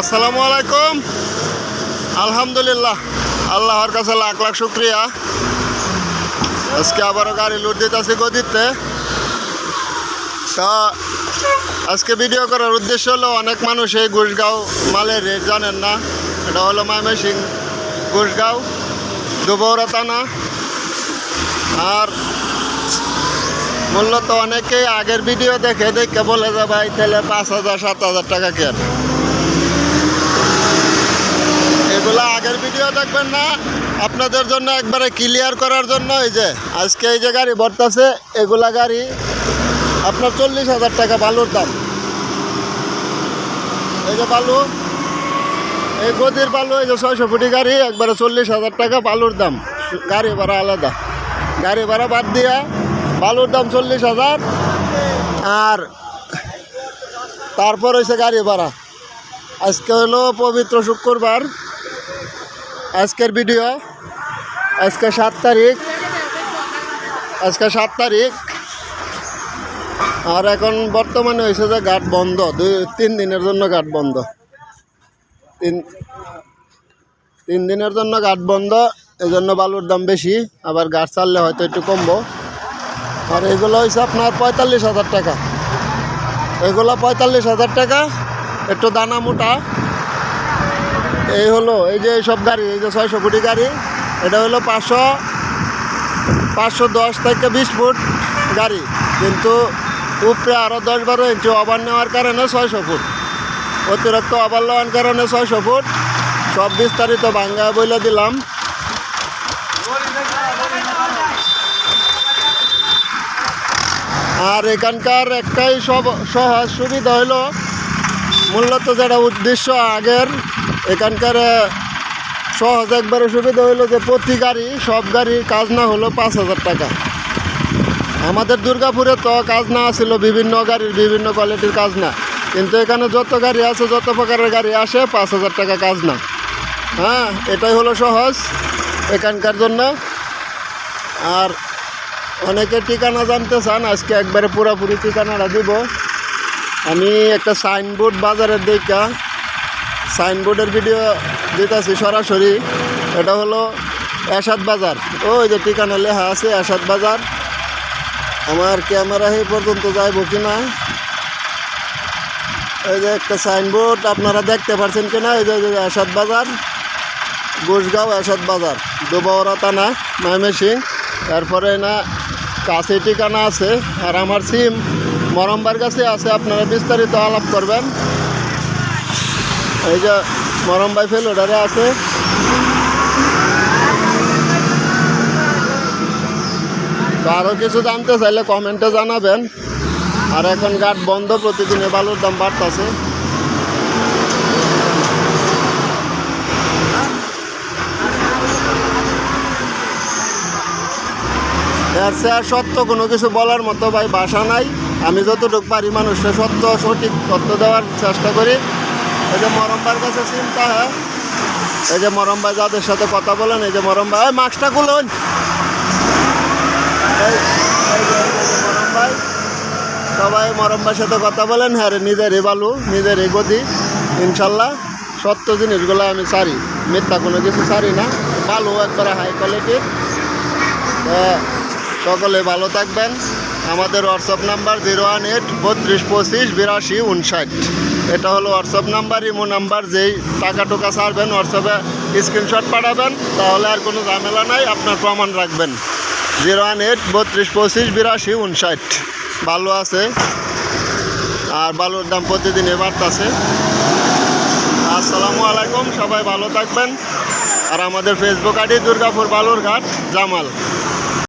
আসসালামু আলাইকুম। আলহামদুলিল্লাহ। আল্লাহর কাছে লাখ লাখ শুক্রিয়া। আজকে আবারও গাড়ি লুট দিতেছি গদিতে। তা আজকে ভিডিও করার উদ্দেশ্য হলো অনেক মানুষ এই গুসগাঁও মালের রেট জানেন না। এটা হলো ময়মনসিং গুসগাঁও দুবৌরা থানা। আর মূলত অনেকেই আগের ভিডিও দেখে দেখে বলে যে ভাই তাহলে পাঁচ হাজার, সাত হাজার টাকা কেন এগুলো আগের ভিডিও দেখবেন না। আপনাদের জন্য একবারে ক্লিয়ার করার জন্য এই যে, আজকে এই যে গাড়ি বর্তাছে এগুলা গাড়ি আপনার চল্লিশ হাজার টাকা বালুর দাম। এই যে বালু, এই গদির বালু, এই যে ছয়শো ফুটি গাড়ি, একবারে চল্লিশ হাজার টাকা বালুর দাম। গাড়ি ভাড়া আলাদা। গাড়ি ভাড়া বাদ দিয়া বালুর দাম চল্লিশ হাজার। আর তারপর হয়েছে গাড়ি ভাড়া। আজকে হলো পবিত্র শুক্রবার। আজকের ভিডিও আজকে সাত তারিখ, আজকে সাত তারিখ। আর এখন বর্তমানে হয়েছে যে ঘাট বন্ধ, দুই, তিন দিনের জন্য ঘাট বন্ধ। তিন তিন দিনের জন্য ঘাট বন্ধ এই জন্য বালুর দাম বেশি, আবার ঘাট চাললে হয়তো একটু কমবো। আর এগুলো হয়েছে আপনার পঁয়তাল্লিশ হাজার টাকা। এগুলো পঁয়তাল্লিশ হাজার টাকা, একটু দানা মোটা এই হলো, এই যে সব গাড়ি, এই যে ছয়শো কোটি গাড়ি, এটা হলো পাঁচশো পাঁচশো দশ থেকে বিশ ফুট গাড়ি। কিন্তু উপরে আরও দশ বারো ইঞ্চি ওভার নেওয়ার কারণে ছয়শো ফুট। অতিরিক্ত ওভার নেওয়ার কারণে ছয়শো ফুট। সব বিস্তারিত ভাঙ্গা বলে দিলাম। আর এখানকার একটাই সব সহজ সুবিধা হলো, মূলত যেটা উদ্দেশ্য আগের এখানকার সহজ একবারে সুবিধা হলো যে প্রতি গাড়ি, সব গাড়ির কাজ না হলো পাঁচ হাজার টাকা। আমাদের দুর্গাপুরে তো কাজ না ছিল বিভিন্ন গাড়ির বিভিন্ন কোয়ালিটির কাজ না কিন্তু এখানে যত গাড়ি আছে, যত প্রকারের গাড়ি আসে, পাঁচ হাজার টাকা কাজ না হ্যাঁ এটাই হলো সহজ এখানকার জন্য। আর অনেকে ঠিকানা জানতে চান, আজকে একবারে পুরোপুরি ঠিকানাটা দিব। আমি একটা সাইনবোর্ড বাজারের দেখা সাইনবোর্ডের ভিডিও দিতেছি সরাসরি। এটা হলো এসাদ বাজার। ওই যে ঠিকানা লেখা আছে এসাদ বাজার। আমার ক্যামেরা এই পর্যন্ত যাইব কি না? এই যে একটা সাইনবোর্ড, আপনারা দেখতে পাচ্ছেন কিনা এই যে এসাদ বাজার। গোসগাঁও এসাদ বাজার। দুবাওরা থানা ময়মনসিং তারপরে না, কাছে ঠিকানা আছে। আর আমার সিম মরম্বার কাছে আছে। আপনারা বিস্তারিত আলাপ করবেন। এই যে মরম্বাই ওটারে আছে। তো আরও কিছু জানতে চাইলে কমেন্টে জানাবেন। আর এখন গাট বন্ধ প্রতিদিনে বালুর দাম বাড়তেছে। চেয়ে সত্য কোনো কিছু বলার মতো ভাই বাসা নাই। আমি যতটুকু পারি মানুষকে সত্য, সঠিক তথ্য দেওয়ার চেষ্টা করি। এই যে মরম্বার কাছে চিন্তা হ্যাঁ? এই যে মরম ভাই যাদের সাথে কথা বলেন, এই যে মরম ভাই মাস্কটা খুলুন। মরম ভাই, সবাই মরম ভাইয়ের সাথে কথা বলেন হ্যাঁ রে নিজেরই বালু নিজেরই গদি, ইনশাল্লাহ। সত্য জিনিসগুলো আমি সারি মিথ্যা কোনো কিছু সারি না। ভালো একবারে হাই কোয়ালিটির তো সকলে ভালো থাকবেন। আমাদের WhatsApp number zero one eight বত্রিশ, পঁচিশ, বিরাশি উনষাট এটা হলো হোয়াটসঅ্যাপ নাম্বার ইমো নাম্বার যেই টাকা টোকা ছাড়বেন হোয়াটসঅ্যাপে স্ক্রিনশট পাঠাবেন, তাহলে আর কোনো ঝামেলা নাই, আপনার প্রমাণ রাখবেন। জিরো ওয়ান এইট বত্রিশ, পঁচিশ, বিরাশি উনষাট ভালো আছে। আর বালুর দাম প্রতিদিনই বাড়তেছে। আসসালামু আলাইকুম, সবাই ভালো থাকবেন। আর আমাদের ফেসবুক আইডি দুর্গাপুর বালুরঘাট, জামাল।